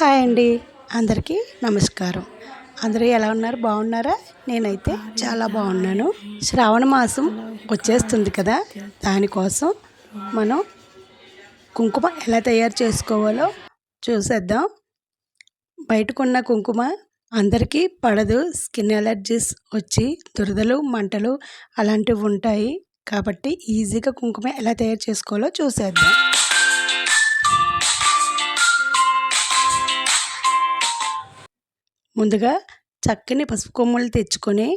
Hi అండి. అందరికీ నమస్కారం. అందరూ ఎలా ఉన్నారు? బాగున్నారా? నేనైతే చాలా బాగున్నాను. శ్రావణ మాసం వచ్చేస్తుంది కదా దానికోసం మనం కుంకుమ ఎలా తయారు చేసుకోవాలో చూసేద్దాం. బయటకున్న కుంకుమ అందరికీ పడదు స్కిన్ ఎలర్జీస్ వచ్చి దురదలు మంటలు అలాంటివి ఉంటాయి. కాబట్టి ఈజీగా కుంకుమ ఎలా తయారు చేసుకోవాలో చూసేద్దాం. ముందుగా చక్కని పసుపు కొమ్ములు తెచ్చుకొని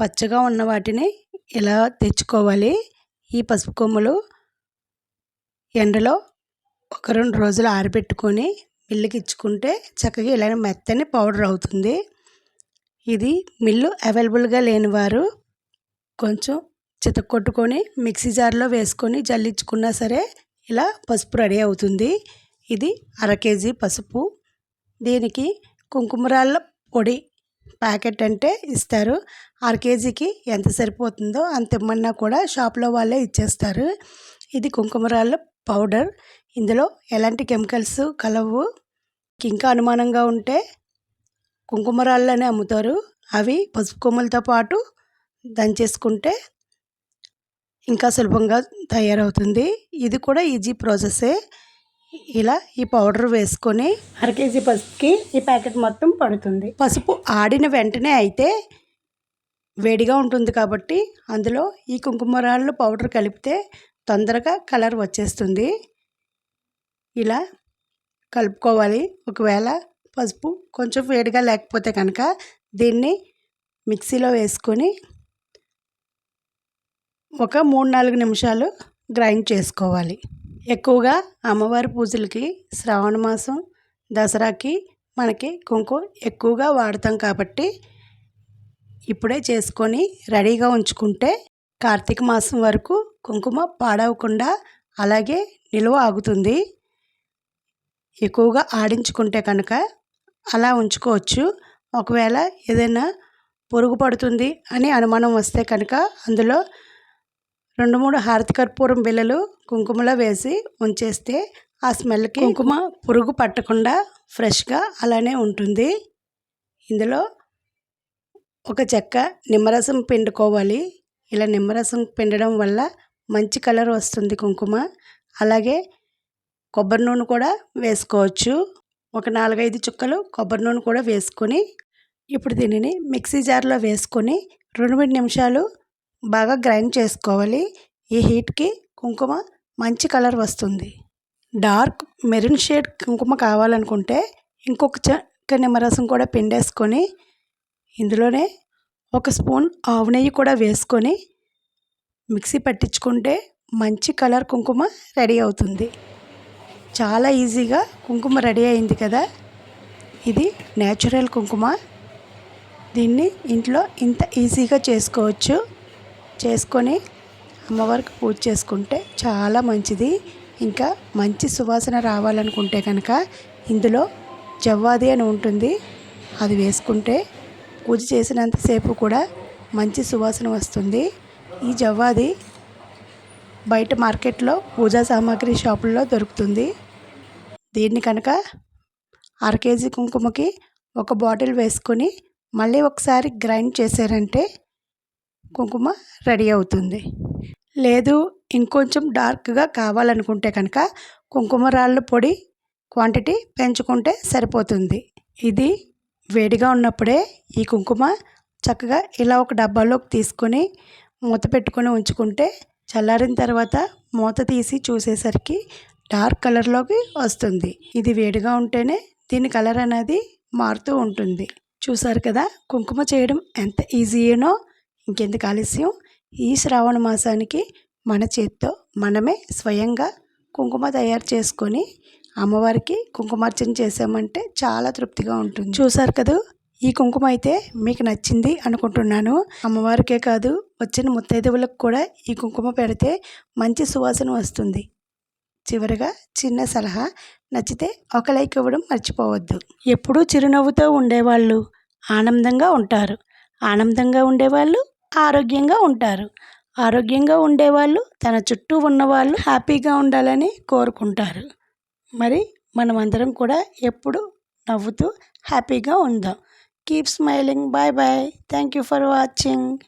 పచ్చగా ఉన్న వాటిని ఇలా తెచ్చుకోవాలి? ఈ పసుపు కొమ్ములు ఎండలో ఒక రెండు రోజులు ఆరబెట్టుకొని మిల్లుకి ఇచ్చుకుంటే చక్కగా ఇలా మెత్తని పౌడర్ అవుతుంది. ఇది మిల్లు అవైలబుల్గా లేని వారు కొంచెం చితక్కొట్టుకొని మిక్సీ జార్లో వేసుకొని జల్లించుకున్నా సరే ఇలా పసుపు రెడీ అవుతుంది. ఇది అర కేజీ పసుపు. దీనికి కుంకుమరాళ్ళ పొడి ప్యాకెట్ అంటే ఇస్తారు. అర కేజీకి ఎంత సరిపోతుందో అంత ఇమ్మన్నా కూడా షాప్లో వాళ్ళే ఇచ్చేస్తారు. ఇది కుంకుమరాళ్ళ పౌడర్. ఇందులో ఎలాంటి కెమికల్స్ కలవు? ఇంకా అనుమానంగా ఉంటే కుంకుమరాళ్ళనే అమ్ముతారు. అవి పసుపు కొమ్ములతో పాటు దంచేసుకుంటే ఇంకా సులభంగా తయారవుతుంది. ఇది కూడా ఈజీ ప్రాసెసే ఇలా ఈ పౌడర్ వేసుకొని అర కేజీ పసుపుకి ఈ ప్యాకెట్ మొత్తం పడుతుంది. పసుపు ఆడిన వెంటనే అయితే వేడిగా ఉంటుంది కాబట్టి అందులో ఈ కుంకుమరాళ్ళు పౌడర్ కలిపితే తొందరగా కలర్ వచ్చేస్తుంది. ఇలా కలుపుకోవాలి. ఒకవేళ పసుపు కొంచెం వేడిగా లేకపోతే కనుక దీన్ని మిక్సీలో వేసుకొని ఒక మూడు నాలుగు నిమిషాలు గ్రైండ్ చేసుకోవాలి. ఎక్కువగా అమ్మవారి పూజలకి శ్రావణ మాసం దసరాకి మనకి కుంకుమ ఎక్కువగా వాడతాం కాబట్టి ఇప్పుడే చేసుకొని రెడీగా ఉంచుకుంటే కార్తీక మాసం వరకు కుంకుమ పాడవకుండా అలాగే నిల్వ ఆగుతుంది. ఎక్కువగా ఆడించుకుంటే కనుక అలా ఉంచుకోవచ్చు. ఒకవేళ ఏదైనా పొరుగు పడుతుంది అని అనుమానం వస్తే కనుక అందులో రెండు మూడు హారతి కర్పూరం బిళ్ళలు కుంకుమలో వేసి ఉంచేస్తే ఆ స్మెల్కి కుంకుమ పురుగు పట్టకుండా ఫ్రెష్గా అలానే ఉంటుంది. ఇందులో ఒక చెక్క నిమ్మరసం పిండుకోవాలి. ఇలా నిమ్మరసం పిండడం వల్ల మంచి కలర్ వస్తుంది కుంకుమ. అలాగే కొబ్బరి నూనె కూడా వేసుకోవచ్చు. ఒక నాలుగైదు చుక్కలు కొబ్బరి నూనె కూడా వేసుకొని ఇప్పుడు దీనిని మిక్సీ జార్లో వేసుకొని రెండు మూడు నిమిషాలు బాగా గ్రైండ్ చేసుకోవాలి. ఈ హీట్కి కుంకుమ మంచి కలర్ వస్తుంది. డార్క్ మెరూన్ షేడ్ కుంకుమ కావాలనుకుంటే ఇంకొక చెక్క నిమ్మరసం కూడా పిండేసుకొని ఇందులోనే ఒక స్పూన్ ఆవు నెయ్యి కూడా వేసుకొని మిక్సీ పట్టించుకుంటే మంచి కలర్ కుంకుమ రెడీ అవుతుంది. చాలా ఈజీగా కుంకుమ రెడీ అయింది కదా. ఇది న్యాచురల్ కుంకుమ. దీన్ని ఇంట్లో ఇంత ఈజీగా చేసుకోవచ్చు. చేసుకొని అమ్మవారికి పూజ చేసుకుంటే చాలా మంచిది. ఇంకా మంచి సువాసన రావాలనుకుంటే కనుక ఇందులో జవ్వాది అని ఉంటుంది. అది వేసుకుంటే పూజ చేసినంతసేపు కూడా మంచి సువాసన వస్తుంది. ఈ జవ్వాది బయట మార్కెట్లో పూజా సామాగ్రి షాపుల్లో దొరుకుతుంది. దీన్ని కనుక అర కేజీ కుంకుమకి ఒక బాటిల్ వేసుకొని మళ్ళీ ఒకసారి గ్రైండ్ చేశారంటే కుంకుమ రెడీ అవుతుంది. లేదు ఇంకొంచెం డార్క్గా కావాలనుకుంటే కనుక కుంకుమ రాళ్ళ పొడి క్వాంటిటీ పెంచుకుంటే సరిపోతుంది. ఇది వేడిగా ఉన్నప్పుడే ఈ కుంకుమ చక్కగా ఇలా ఒక డబ్బాలోకి తీసుకొని మూత పెట్టుకొని ఉంచుకుంటే చల్లారిన తర్వాత మూత తీసి చూసేసరికి డార్క్ కలర్లోకి వస్తుంది. ఇది వేడిగా ఉంటేనే దీని కలర్ అనేది మారుతూ ఉంటుంది. చూసారు కదా కుంకుమ చేయడం ఎంత ఈజీయేనో ఇంకెందుకు ఆలస్యం? ఈ శ్రావణ మాసానికి మన చేత్తో మనమే స్వయంగా కుంకుమ తయారు చేసుకొని అమ్మవారికి కుంకుమార్చన చేసామంటే చాలా తృప్తిగా ఉంటుంది. చూసారు కదా? ఈ కుంకుమ అయితే మీకు నచ్చింది అనుకుంటున్నాను. అమ్మవారికే కాదు వచ్చిన ముత్తైదువులకు కూడా ఈ కుంకుమ పెడితే మంచి సువాసన వస్తుంది. చివరిగా చిన్న సలహా నచ్చితే ఒక లైక్ ఇవ్వడం మర్చిపోవద్దు. ఎప్పుడూ చిరునవ్వుతో ఉండేవాళ్ళు ఆనందంగా ఉంటారు. ఆనందంగా ఉండేవాళ్ళు ఆరోగ్యంగా ఉంటారు. ఆరోగ్యంగా ఉండేవాళ్ళు తన చుట్టూ ఉన్నవాళ్ళు హ్యాపీగా ఉండాలని కోరుకుంటారు. మరి మనమందరం కూడా ఎప్పుడు నవ్వుతూ హ్యాపీగా ఉందాం. Keep smiling bye bye thank you for watching